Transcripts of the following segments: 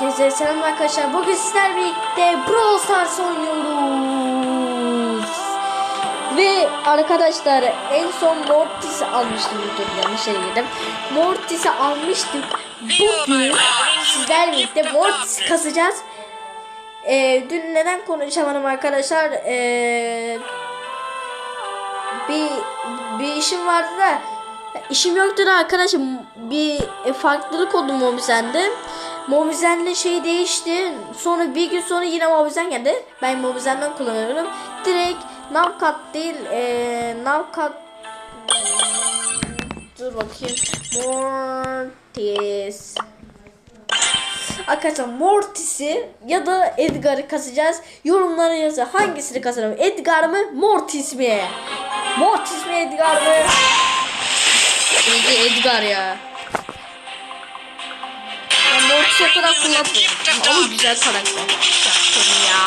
Herkese selam arkadaşlar. Bugün sizlerle birlikte Brawl Stars oynuyoruz. Ve arkadaşlar en son Mortis'i almıştım. Dur yanlış girdim. Mortis'i almıştık. Bugün sizlerle birlikte Mortis kasacağız. Ee, dün neden konuşamadım arkadaşlar? Ee, bir bir işim vardı da işim yoktu da arkadaşım bir farklılık oldu Mobizen'de. Mobizen'de şey değişti. Sonra bir gün sonra yine Mobizen geldi. Ben Mobizen'den kullanıyorum. Direkt Navcat değil e, Navcat Dur bakayım. Mortis. Arkadaşlar Mortis'i ya da Edgar'ı kasacağız. Yorumlara yazın hangisini kasarım? Edgar mı Mortis mi? Mortis mi Edgar mı? Edgar ya. Mortis'e kadar kullanmıyorum. Ama güzel karakter. Yaptım ya.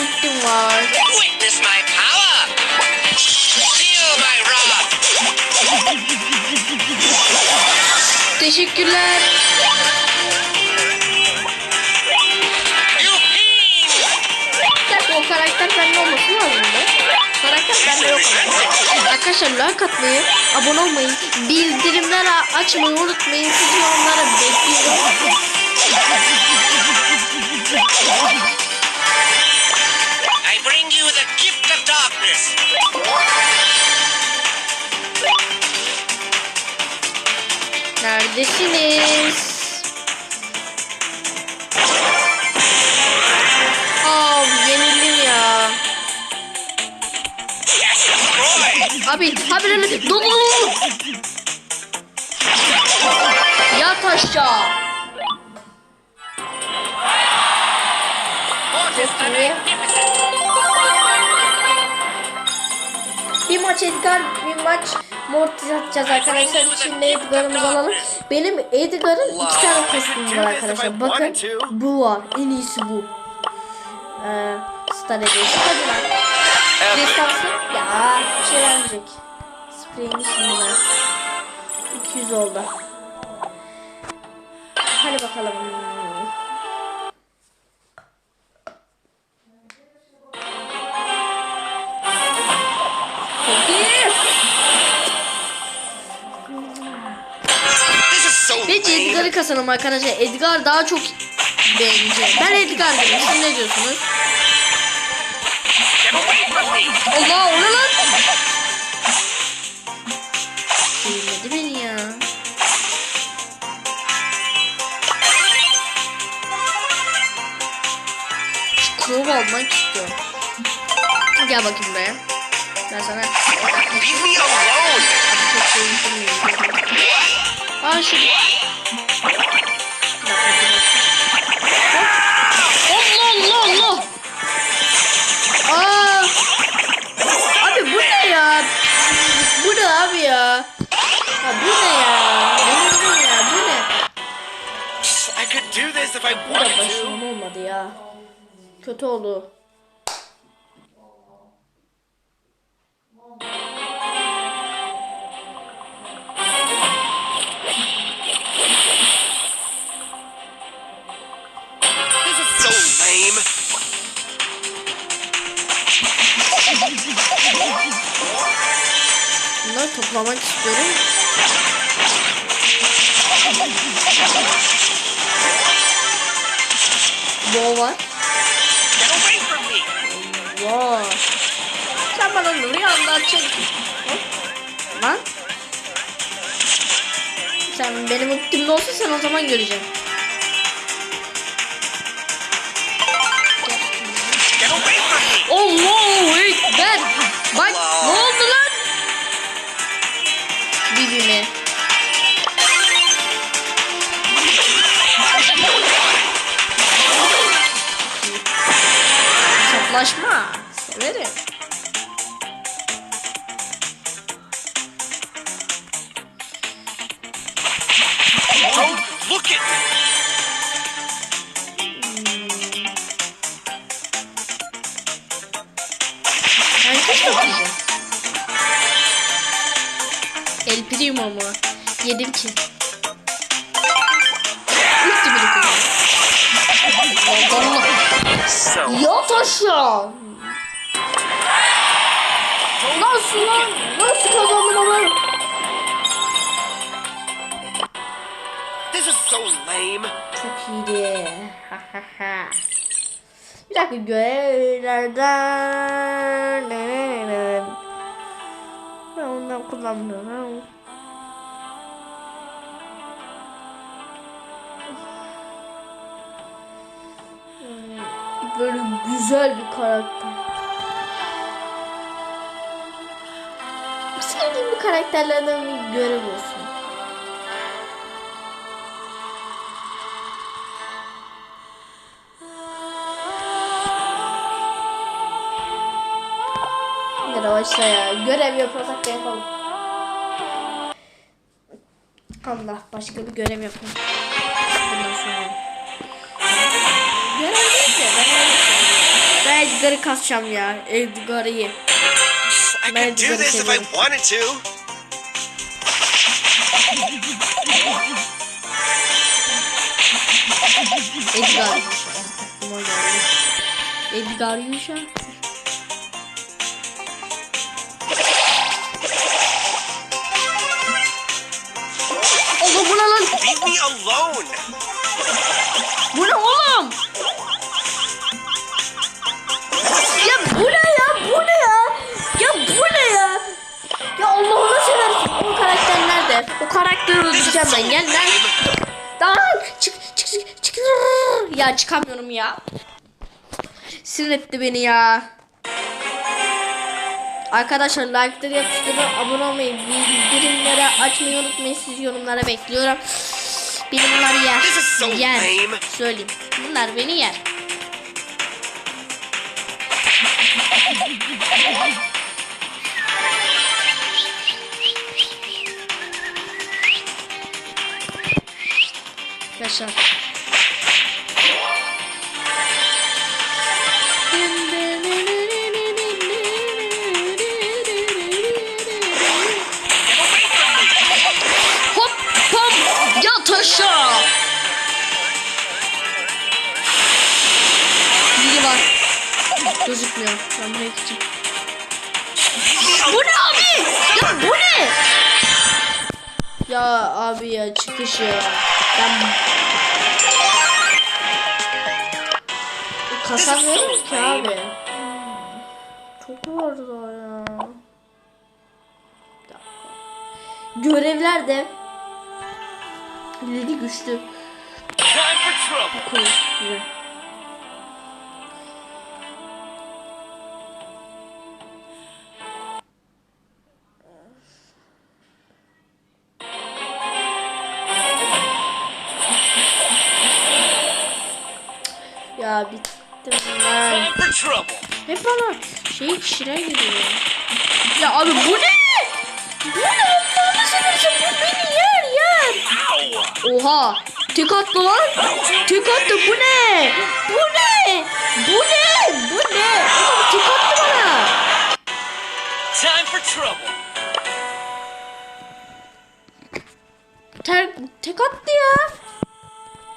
Ultim var. Witness my power! Feel my wrath! Teşekkürler. Arkadaşlar like atmayı, abone olmayı, bildirimleri açmayı unutmayın. Sizi onlara bekliyorum. I bring you the gift of darkness! Neredesiniz? Abi, dur dur dur. Yat aşağı. Bir maç Edgar, bir maç Mortis atacağız arkadaşlar. Şimdi Edgar'ımızı alalım. Benim Edgar'ın iki tane kostümü var arkadaşlar. Bakın bu var. En iyisi bu. Ee, Star lan. Destansı. Ya bir şey vermeyecek. Spreyini şimdi ver. 200 oldu. Hadi bakalım. Bence! Edgar'ı kazanım arkadaşlar. Edgar daha çok bence. Ben Edgar dedim. Siz ne diyorsunuz? Allah o ne lan? Sevmedi beni ya. Crow almak istiyorum. Gel bakayım buraya. Ben sana Leave me alone! şey. Aa şu... this if I wanted to! başarılı olmadı ya. Kötü oldu. Bunları toplamak istiyorum. Bo var. Get away from me! Vay. Sen bana rüyanda atacaksın. Hop. Lan. Sen benim ultimde olsa sen o zaman göreceksin. Allahu Ekber. Bak ne oldu lan? Bibi Savaşma. Severim. Don't look at me. El Primo mu? Yedim ki. Ulti birikim. So Yat aşağı. Nasıl lan? Nasıl kazandın onu? this is so lame. Çok iyiydi. Bir dakika görevlerden. Ben ondan kullanmıyorum. Böyle güzel bir karakter. Sevdiğim bir karakterlerden. Hadi başla ya. Görev yapıyorsak da yapalım. Allah başka bir görev yapalım. Bundan sonra. Edgar'ı kasacağım ya. Edgar'ı I no. wanted to. Edgar. Edgar Yuşa. Oğlum bu ne lan? Leave me alone. Bu ne oğlum? Öldüreceğim ben. Gel lan. Daha çık çık çık çık. Ya çıkamıyorum ya. Sinir etti beni ya. Arkadaşlar like'ları yapıştırın, abone olmayı, bildirimleri açmayı unutmayın. Siz yorumlara bekliyorum. Beni bunlar yer. Yer. Söyleyeyim. Bunlar beni yer. Yaşar. Hop hop yat aşağı. Biri var. Gözükmüyor. Ben buraya gideceğim. Bu ne abi? Ya bu ne? Ya abi ya çıkış ya. Ben kasamıyorum ki abi. Çok var daha ya. Görevler de Lili güçlü. Time for trouble. Ya bittim ben. Time for trouble. Hep bana şey kişiler geliyor. Ya abi bu ne? Bu ne Allah'ını seversen bu beni yer yer. Oha! Tek attı lan. Tek attı bu ne? Bu ne? Bu ne? Bu ne? Oğlum tek attı bana. Time for trouble. Ter, tek attı ya.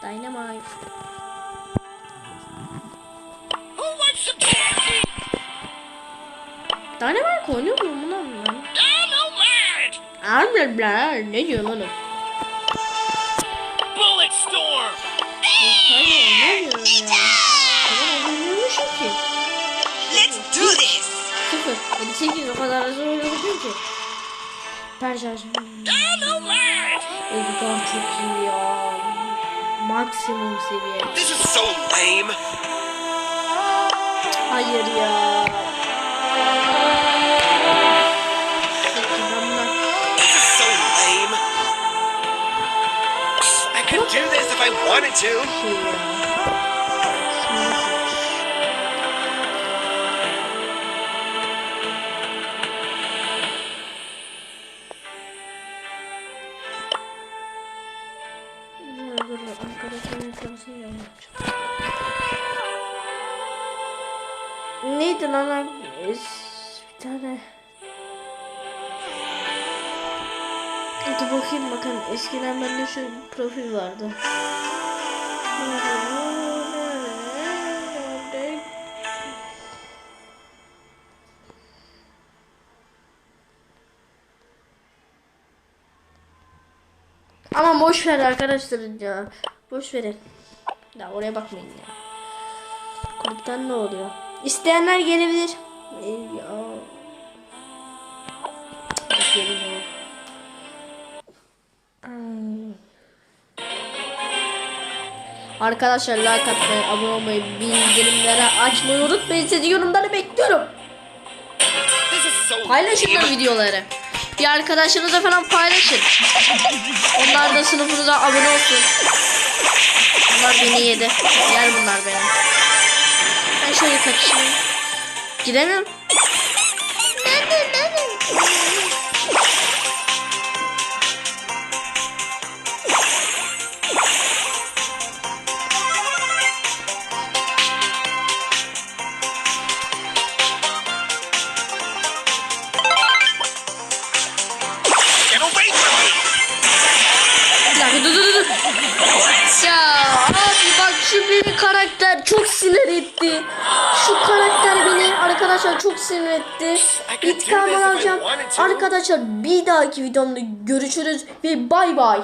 Dynamite. Dynamite oynuyor mu bunu anlamıyorum. Dynamite! Anlamıyorum. Ne diyorsun oğlum? Bullet storm! Hayır ya. Tamam oynamıyormuşum ki. Let's do this! Sıfır. 58 o kadar hızlı oynamışım ki. Perşarj. Dynamite! Edgar çok iyi ya. Maksimum seviye. This is so lame. Klasını yapacağım. Neydi lan Bir tane. Hadi bakayım bakın eskiden bende şu profil vardı. Ama boş ver arkadaşlar ya. Boş verin. Ya oraya bakmayın ya. Kulüpten ne oluyor? İsteyenler gelebilir. Ya. Bak, geliyor. Arkadaşlar like atmayı, abone olmayı, bildirimleri açmayı unutmayın. Sizi yorumları bekliyorum. Paylaşın da videoları. Bir arkadaşınıza falan paylaşın. Onlar da sınıfınıza abone olsun. Bunlar beni yedi. Yer bunlar benim. Ben şöyle kaçayım. Gidemiyorum. Get şu beni karakter çok sinir etti. Şu karakter beni arkadaşlar çok sinir etti. İntikamını alacağım. Arkadaşlar bir dahaki videomda görüşürüz ve bay bay.